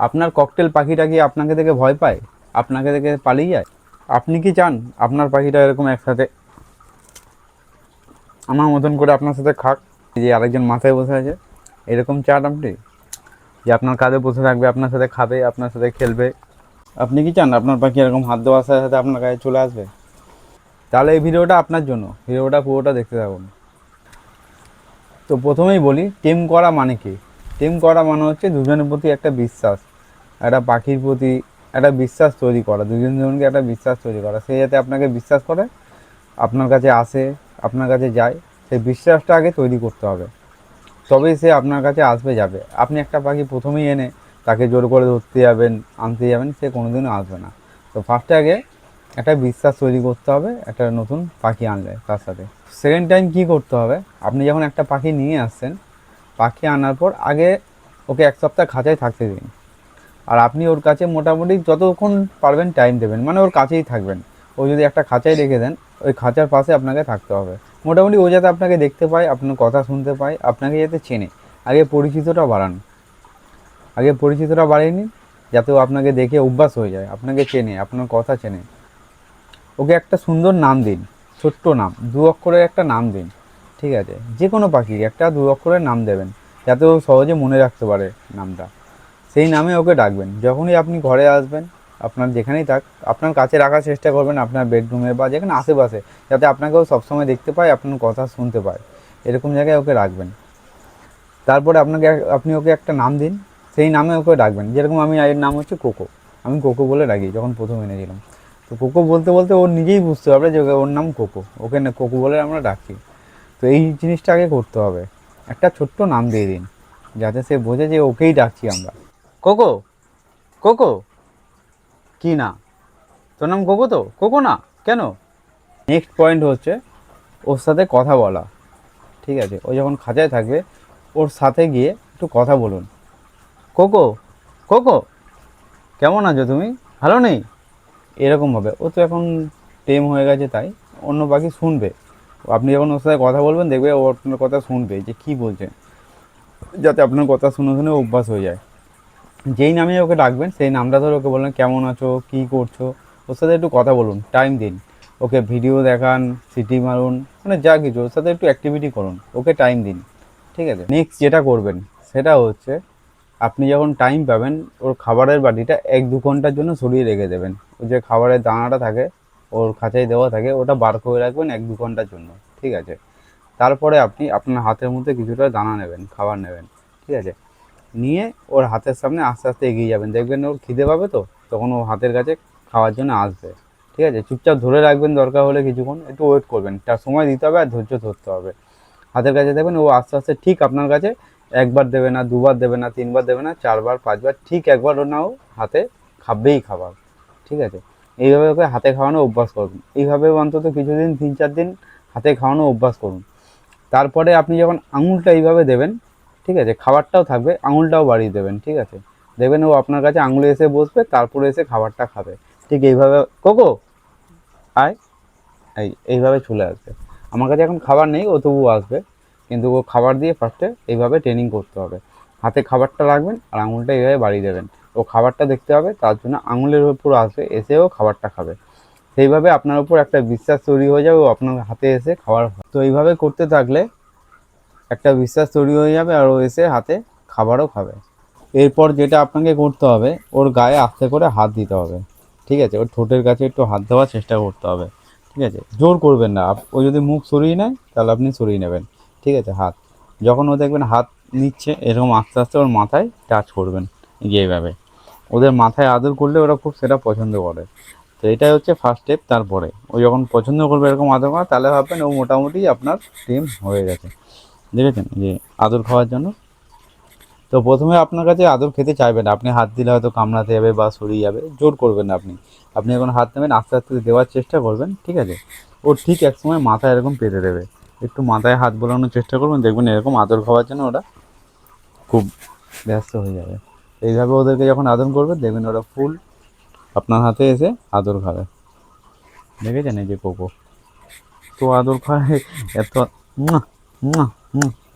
আপনার ককটেল পাখিটা কি আপনাকে দেখে ভয় পায়? আপনাকে দেখে পালিয়ে যায়? আপনি কি চান আপনার পাখিটা এরকম একসাথে? আমার মতন করে আপনার সাথে খাক। যে আরেকজন মাথায় বসে আছে, এরকম চান আপনি? যে আপনার কাঁধে বসে থাকবে, আপনার সাথে খাবে, আপনার সাথে খেলবে। আপনি কি চান আপনার পাখি এরকম হাত দেওয়ার সাথে সাথে আপনার কাছে চলে আসবে? তাহলে এই ভিডিওটা আপনার জন্য। ভিডিওটা পুরোটা দেখতে থাকুন। তো প্রথমেই বলি, টিম করা মানে কি? টিম করা মানে হচ্ছে দুজনের প্রতি একটা বিশ্বাস, একটা পাখির প্রতি একটা বিশ্বাস তৈরি করা, দুজন দুজনকে একটা বিশ্বাস তৈরি করা। সে যাতে আপনাকে বিশ্বাস করে, আপনার কাছে আসে, আপনার কাছে যায়, সেই বিশ্বাসটা আগে তৈরি করতে হবে। তবেই সে আপনার কাছে আসবে, যাবে। আপনি একটা পাখি প্রথমেই এনে তাকে জোর করে ধরতে যাবেন, আনতে যাবেন, সে কোনোদিনও আসবে না। তো ফার্স্টে আগে একটা বিশ্বাস তৈরি করতে হবে, একটা নতুন পাখি আনলে তার সাথে। সেকেন্ড টাইম কি করতে হবে? আপনি যখন একটা পাখি নিয়ে আসছেন পাখি আনার পর আগে ওকে এক সপ্তাহ খাঁচায় থাকতে দিন। আর আপনি ওর কাছে মোটামুটি যতক্ষণ পারবেন টাইম দেবেন। মানে ওর কাছেই থাকবেন। ও যদি একটা খাঁচায় রেখে দেন, ওই খাঁচার পাশে আপনাকে থাকতে হবে। মোটামুটি ও যাতে আপনাকে দেখতে পায়, আপনার কথা শুনতে পায়, আপনাকে যাতে চেনে। আগে পরিচিতটা বাড়ান। আগে পরিচিতটা বাড়িয়ে নিন, যাতে ও আপনাকে দেখে অভ্যাস হয়ে যায়, আপনাকে চেনে, আপনার কথা চেনে। ওকে একটা সুন্দর নাম দিন, ছোট্ট নাম, দু অক্ষরের একটা নাম দিন। ঠিক আছে? যে কোনো পাখি, একটা দু অক্ষরের নাম দেবেন, যাতে ও সহজে মনে রাখতে পারে নামটা। সেই নামে ওকে ডাকবেন। যখনই আপনি ঘরে আসবেন, আপনার যেখানেই থাক, আপনার কাছে রাখার চেষ্টা করবেন আপনার বেডরুমে বা যেখানে আশেপাশে, যাতে আপনাকেও সবসময় দেখতে পায়, আপনার কথা শুনতে পায়। এরকম জায়গায় ওকে রাখবেন। তারপরে আপনাকে আপনি ওকে একটা নাম দিন। সেই নামে ওকে ডাকবেন। যেরকম আমি, এর নাম হচ্ছে কোকো। আমি কোকো বলে ডাকি, যখন প্রথম এনেছিলাম। তো কোকো বলতে বলতে ওর নিজেই বুঝতে পারবে যে ওর নাম কোকো। ওকে না, কোকো বলে আমরা ডাকি। তো এই জিনিসটা আগে করতে হবে। একটা ছোট্ট নাম দিয়ে দিন, যাতে সে বোঝে যে ওকেই ডাকছি আমরা। Coco Coco. কি না? তোর নাম কোকো তো? কোকো না? কেন? নেক্সট পয়েন্ট হচ্ছে, ওর সাথে কথা বলা। ঠিক আছে? ও যখন খাঁচায় থাকবে, ওর সাথে গিয়ে একটু কথা বলুন। Coco Coco. কেমন আছো তুমি? ভালো নেই? এরকমভাবে ও তো এখন টেম হয়ে গেছে তাই, অন্য পাখি শুনবে। আপনি যখন ওর সাথে কথা বলবেন, দেখবে ও আপনার কথা শুনবে যে কী বলছে যাতে আপনার কথা শুনে শুনে অভ্যাস হয়ে যায়। যেই নামে ওকে ডাকবেন, সেই নামটা ধরে ওকে বললেন কেমন আছো? কী করছ? ওর সাথে একটু কথা বলুন টাইম দিন। ওকে ভিডিও দেখান সিটি মারুন মানে যা কিছু, ওর সাথে একটু অ্যাক্টিভিটি করুন। ওকে টাইম দিন, ঠিক আছে? নেক্সট যেটা করবেন, সেটা হচ্ছে আপনি যখন টাইম পাবেন, ওর খাবারের বাটিটা এক দু ঘণ্টার জন্য সরিয়ে রেখে দেবেন। ওই যে খাবারের দানাটা থাকে ওর খাঁচায় দেওয়া থাকে, ওটা বার করে রাখবেন এক দু ঘণ্টার জন্য, ঠিক আছে? তারপরে আপনি আপনার হাতের মধ্যে কিছুটা দানা নেবেন, খাবার নেবেন, ঠিক আছে? নিয়ে ওর হাতের সামনে আস্তে আস্তে এগিয়ে যাবেন, দেখবেন ওর খিদে পাবে তো, তখন ও হাতের কাছে খাওয়ার জন্য আসবে, ঠিক আছে? চুপচাপ ধরে রাখবেন দরকার হলে কিছুক্ষণ, একটু ওয়েট করবেন তার সময় দিতে হবে আর ধৈর্য ধরতে হবে। হাতের কাছে দেখবেন ও আস্তে আস্তে ঠিক আপনার কাছে একবার দেবে না, দুবার দেবে না, তিনবার দেবে না, চারবার, পাঁচবার, ঠিক একবার ও না ও হাতে খাবেই খাবার, ঠিক আছে? এইভাবে ওকে হাতে খাওয়ানো অভ্যাস করুন। এইভাবে অন্তত কিছুদিন তিন চার দিন হাতে খাওয়ানো অভ্যাস করুন। তারপরে আপনি যখন আঙুলটা এইভাবে দেবেন, ঠিক আছে, খাবারটাও থাকবে, আঙুলটাও বাড়িয়ে দেবেন, ঠিক আছে। দেখবেন ও আপনার কাছে আঙুলে এসে বসবে, তারপরে এসে খাবারটা খাবে। ঠিক এইভাবে, কোকো, আয়। এই, এইভাবে চলে আসবে। আমার কাছে এখন খাবার নেই, ও তবুও আসবে। কিন্তু ও খাবার দিয়ে ফার্স্টে এইভাবে ট্রেনিং করতে হবে। হাতে খাবারটা রাখবেন আর আঙুলটা এইভাবে বাড়িয়ে দেবেন। ও খাবারটা দেখতে হবে তার জন্য আঙুলের উপর আসবে, এসেও খাবারটা খাবে। সেইভাবে আপনার উপর একটা বিশ্বাস তৈরি হয়ে যাবে ও আপনার হাতে এসে খাবার খাবে। তো এইভাবে করতে থাকলে একটা বিশ্বাস তৈরি হয়ে যাবে আর ও এসে হাতে খাবারও খাবে। এরপর যেটা আপনাকে করতে হবে, ওর গায়ে আস্তে করে হাত দিতে হবে। ঠিক আছে? ওর ঠোঁটের কাছে একটু হাত দেওয়ার চেষ্টা করতে হবে। ঠিক আছে? জোর করবেন না। ও যদি মুখ সরিয়ে নেয়, তাহলে আপনি সরিয়ে নেবেন। ঠিক আছে? হাত। যখন ও দেখবেন হাত নিচ্ছে, এরকম আস্তে আস্তে ওর মাথায় টাচ করবেন। এই যে এইভাবে। ওদের মাথায় আদর করলে ওরা খুব সেটা পছন্দ করে। তো এটাই হচ্ছে ফার্স্ট স্টেপ তারপরে। ও যখন পছন্দ করবে এরকম আদর করা, তাহলে ভাববেন ও মোটামুটি আপনার টিম হয়ে গেছে। দেখেছেন? যে আদর খাওয়ার জন্য। তো প্রথমে আপনার কাছে আদর খেতে চাইবে না। আপনি হাত দিলে হয়তো কামড়াতে যাবে বা সরিয়ে যাবে। জোর করবেন না আপনি। আপনি যখন হাত নেবেন, আস্তে আস্তে দেওয়ার চেষ্টা করবেন, ঠিক আছে? ও ঠিক এক সময় মাথায় এরকম পেতে দেবে। একটু মাথায় হাত বোলানোর চেষ্টা করবেন, দেখবেন এরকম আদর খাওয়ার জন্য ওরা খুব ব্যস্ত হয়ে যাবে। এইভাবে ওদেরকে যখন আদর করবেন দেখবেন ওরা ফুল আপনার হাতে এসে আদর খাবে। দেখেছেন এই যে কোকো? তো আদর খায় এত।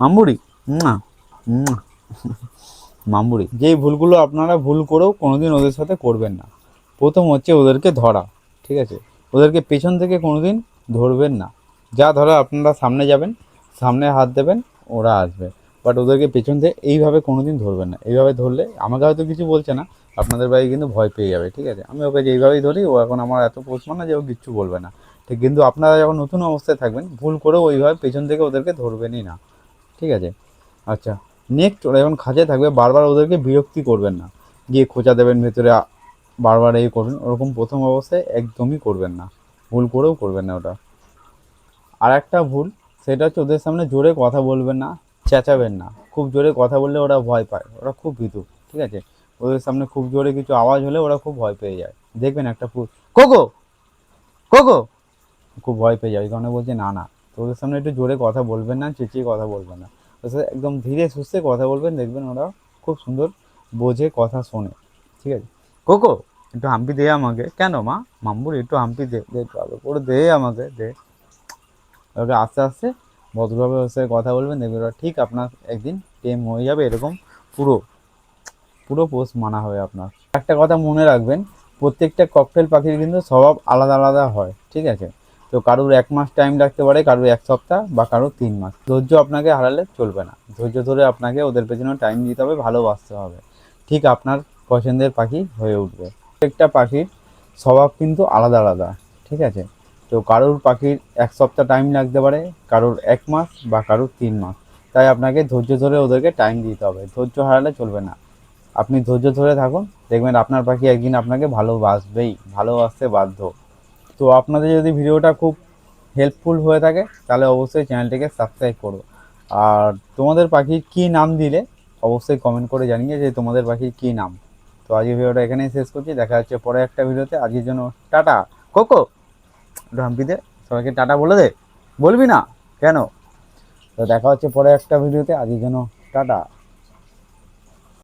মাম্বুড়ি। মামুরি যেই ভুলগুলো আপনারা ভুল করেও কোনোদিন ওদের সাথে করবেন না। প্রথম হচ্ছে ওদেরকে ধরা, ঠিক আছে? ওদেরকে পেছন থেকে কোনোদিন ধরবেন না। যা ধরা আপনারা সামনে যাবেন, সামনে হাত দেবেন, ওরা আসবে। বাট ওদেরকে পেছন থেকে এইভাবে কোনো দিন ধরবেন না। এইভাবে ধরলে আমাকে হয়তো কিছু বলছে না, আপনাদের বাড়ি কিন্তু ভয় পেয়ে যাবে, ঠিক আছে? আমি ওকে যেইভাবেই ধরি, ও এখন আমার এত পোষমান না যে ও কিচ্ছু বলবে না। ঠিক, কিন্তু আপনারা যখন নতুন অবস্থায় থাকবেন, ভুল করেও ওইভাবে পেছন থেকে ওদেরকে ধরবেনই না। ঠিক আছে? আচ্ছা নেক্সট ওরা যখন খাঁচে থাকবে, বারবার ওদেরকে বিরক্তি করবেন না। গিয়ে খোঁচা দেবেন ভেতরে, বারবার এই করবেন, ওরকম প্রথম অবস্থায় একদমই করবেন না। ভুল করেও করবেন না ওটা। আর একটা ভুল, সেটা হচ্ছে ওদের সামনে জোরে কথা বলবেন না। চেঁচাবেন না। খুব জোরে কথা বললে ওরা ভয় পায়। ওরা খুব ভীতু, ঠিক আছে? ওদের সামনে খুব জোরে কিছু আওয়াজ হলে ওরা খুব ভয় পেয়ে যায়। দেখবেন একটা কোকো! কোকো! খুব ভয় পেয়ে যায়। ওই কারণে বলছে, না না তো ওদের সামনে একটু জোরে কথা বলবেন না, চেঁচিয়ে কথা বলবেন না। ওদের সাথে একদম ধীরে সুস্থে কথা বলবেন, দেখবেন ওরা খুব সুন্দর বোঝে, কথা শোনে, ঠিক আছে? কোকো, একটু হাম্পি দে আমাকে। কেন মা? মাম্বুর একটু হাম্পি দে দে একটু আদর করে দে আমাকে, দে। ওকে আস্তে আস্তে ভদ্রভাবে ওর সাথে কথা বলবেন, দেখবেন ঠিক আপনার একদিন টেম হয়ে যাবে এরকম পুরো পুরো পোস্ট মানা হবে আপনার। একটা কথা মনে রাখবেন, প্রত্যেকটা ককটেল পাখির কিন্তু স্বভাব আলাদা আলাদা হয়, ঠিক আছে? তো কারোর এক মাস টাইম লাগতে পারে, কারোর এক সপ্তাহ বা কারোর তিন মাস। ধৈর্য আপনাকে হারালে চলবে না। ধৈর্য ধরে আপনাকে ওদের পেছনে টাইম দিতে হবে, ভালোবাসতে হবে। ঠিক আপনার পছন্দের পাখি হয়ে উঠবে। প্রত্যেকটা পাখির স্বভাব কিন্তু আলাদা আলাদা, ঠিক আছে? তো কারোর পাখির এক সপ্তাহ টাইম লাগতে পারে, কারোর এক মাস বা কারোর তিন মাস। তাই আপনাকে ধৈর্য ধরে ওদেরকে টাইম দিতে হবে। ধৈর্য হারালে চলবে না। আপনি ধৈর্য ধরে থাকুন। দেখবেন আপনার পাখি একদিন আপনাকে ভালোবাসবেই, ভালোবাসতে বাধ্য। তো আপনাদের যদি ভিডিওটা খুব হেল্পফুল হয়ে থাকে, তাহলে অবশ্যই চ্যানেলটিকে সাবস্ক্রাইব করো আর তোমাদের পাখির কী নাম দিলে, অবশ্যই কমেন্ট করে জানিয়ে যে তোমাদের পাখির কী নাম। তো আজকের ভিডিওটা এখানেই শেষ করছি। দেখা হচ্ছে পরে একটা ভিডিওতে। আজকের জন্য টাটা। কোকো! দে সবাইকে টাটা বলে দে। বলবি না? কেন? তো দেখা হচ্ছে পরে একটা ভিডিওতে আজকে জন্য টাটা।